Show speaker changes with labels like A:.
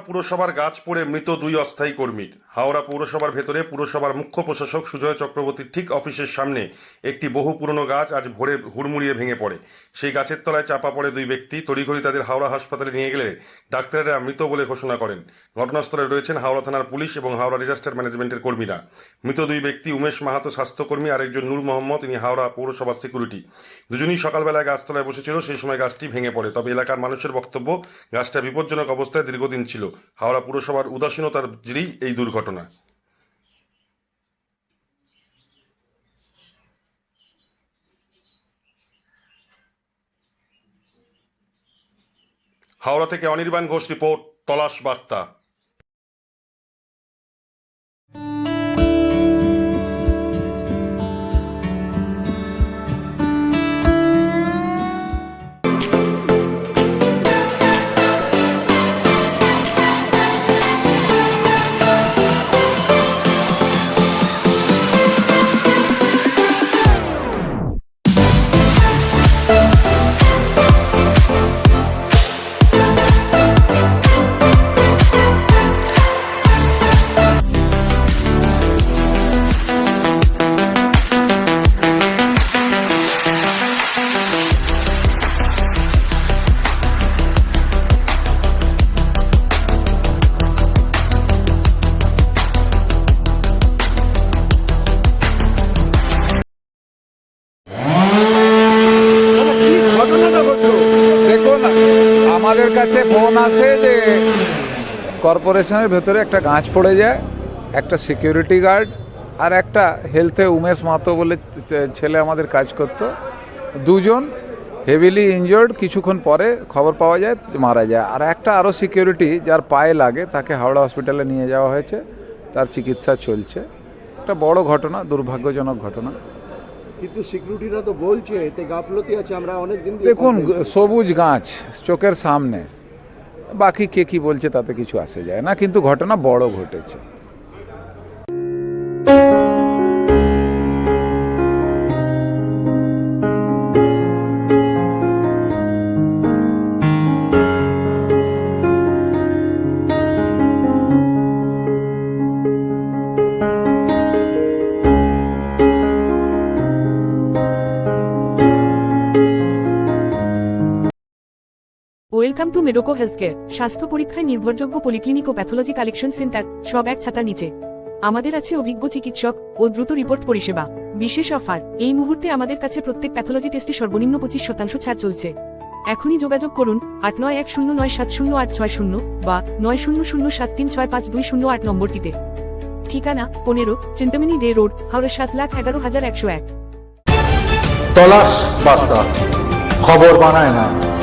A: পুরসভার গাছ পড়ে মৃত দুই অস্থায়ী কর্মীর। হাওড়া পৌরসভার ভেতরে পুরসভার মুখ্য প্রশাসক সুজয় চক্রবর্তীর ঠিক অফিসের সামনে একটি বহু পুরনো গাছ আজ ভোরে হুড়মুড়িয়ে ভেঙে পড়ে। সেই গাছের তলায় চাপা পড়ে দুই ব্যক্তি। তড়িঘড়ি তাদের হাওড়া হাসপাতালে নিয়ে গেলে ডাক্তারেরা মৃত বলে ঘোষণা করেন। ঘটনাস্থলে রয়েছেন হাওড়া থানার পুলিশ এবং হাওড়া ডিজাস্টার ম্যানেজমেন্টের কর্মীরা। মৃত দুই ব্যক্তি উমেশ মাহাতো স্বাস্থ্যকর্মী আর একজন নূর মোহাম্মদ। তিনি হাওড়া পৌরসভার সিকিউরিটি। দুজনেই সকালবেলায় গাছতলায় বসেছিল। সেই সময় গাছটি ভেঙে পড়ে। তবে এলাকার মানুষের বক্তব্য, গাছটা বিপজ্জনক অবস্থায় দীর্ঘদিন ছিল? হাওড়া পুরসভার উদাসীনতার জেরেই এই দুর্ঘটনা। হাওড়া থেকে অনির্বাণ ঘোষ রিপোর্ট তলাশ বার্তা।
B: আমাদের কাছে ফোন আসে যে কর্পোরেশনের ভেতরে একটা গাছ পড়ে যায়, একটা সিকিউরিটি গার্ড আর একটা হেলথে উমেশ মাতো বলে ছেলে আমাদের কাজ করত। দুজন হেভিলি ইনজোর্ড, কিছুক্ষণ পরে খবর পাওয়া যায় মারা যায়। আর একটা আরও সিকিউরিটি যার পায়ে লাগে, তাকে হাওড়া হসপিটালে নিয়ে যাওয়া হয়েছে, তার চিকিৎসা চলছে। একটা বড় ঘটনা, দুর্ভাগ্যজনক ঘটনা।
C: কিন্তু সিকিউরিটিরা তো বলছে এতে গাফলতি আছে আমরা অনেক দিন
B: দেখুন সবুজ গাছ চোখের সামনে বাকি কে কি বলছে তাতে কিছু আসে যায় না কিন্তু ঘটনা বড় ঘটেছে।
D: Welcome to Medoco health care স্বাস্থ্য পরীক্ষায় নির্ভরযোগ্য পলিক্লিনিক ও প্যাথোলজি কালেকশন সেন্টার সব এক ছাতার নিচে। আমাদের আছে অভিজ্ঞ চিকিৎসক ও দ্রুত রিপোর্ট পরিষেবা। বিশেষ অফার এই মুহূর্তে আমাদের কাছে প্রত্যেক প্যাথোলজি টেস্টে সর্বনিম্ন পঁচিশ শতাংশ ছাড় চলছে। এখনই যোগাযোগ করুন, আট নয় এক শূন্য নয় সাত শূন্য আট ছয় শূন্য বা নয় শূন্য শূন্য সাত তিন ছয় পাঁচ দুই শূন্য আট নম্বরটিতে। ঠিকানা, পনেরো চিন্তামিনি ডে রোড, হাওড়া সাত লাখ এগারো হাজার একশো এক।
E: তলাশ বার্তা। খবর বানায় না।